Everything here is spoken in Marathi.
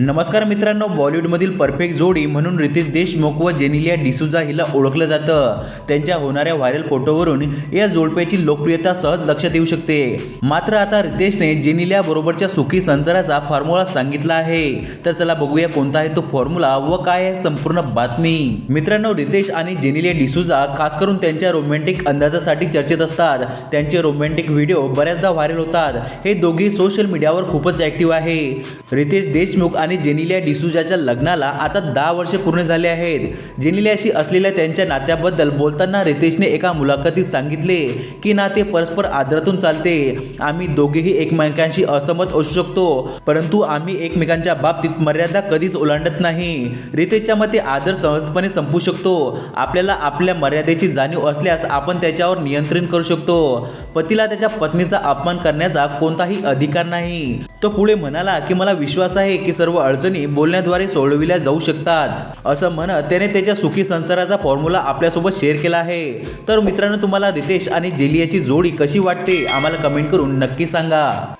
नमस्कार मित्रांनो बॉलिवूडमधील परफेक्ट जोडी म्हणून रितेश देशमुख व जेनिलिया डिसुजा हिला ओळखलं जातं. त्यांच्या होणाऱ्या व्हायरल फोटोवरून या जोडप्याची लोकप्रियता सहज लक्षात येऊ शकते. मात्र आता रितेशने जेनिलिया बरोबरच्या सुखी संसाराचा फॉर्म्युला सांगितला आहे. तर चला बघूया कोणता आहे तो फॉर्म्युला व काय आहे संपूर्ण बातमी. मित्रांनो रितेश आणि जेनिलिया डिसुजा खास करून त्यांच्या रोमॅन्टिक अंदाजासाठी चर्चेत असतात. त्यांचे रोमॅन्टिक व्हिडिओ बऱ्याचदा व्हायरल होतात. हे दोघे सोशल मीडियावर खूपच ऍक्टिव्ह आहे. रितेश देशमुख आणि जेनिलिया डिसूजाच्या लग्नाला आता दहा वर्षे पूर्ण झाले आहेत. जेनिलियाशी असलेल्या त्यांच्या नात्याबद्दल बोलताना रितेशने एका मुलाखतीत सांगितले की नाते परस्पर आदरातून चालते. आम्ही दोघेही एकमेकांशी असमत असू शकतो परंतु आम्ही एकमेकांच्या बाबतीत मर्यादा कधीच ओलांडत नाही. रितेशच्या मते आदर सहजपणे संपू शकतो. आपल्याला आपल्या मर्यादेची जाणीव असल्यास आपण त्याच्यावर नियंत्रण करू शकतो. पतीला त्याच्या पत्नीचा अपमान करण्याचा कोणताही अधिकार नाही. तो पुढे म्हणाला की मला विश्वास आहे की सर्व सर्व अडचणी बोलण्याद्वारे सोडविल्या जाऊ शकतात. असं म्हणत त्याने त्याच्या सुखी संसाराचा फॉर्म्युला आपल्यासोबत शेअर केला आहे. तर मित्रांनो तुम्हाला रितेश आणि जेलियाची जोडी कशी वाटते? आम्हाला कमेंट करून नक्की सांगा.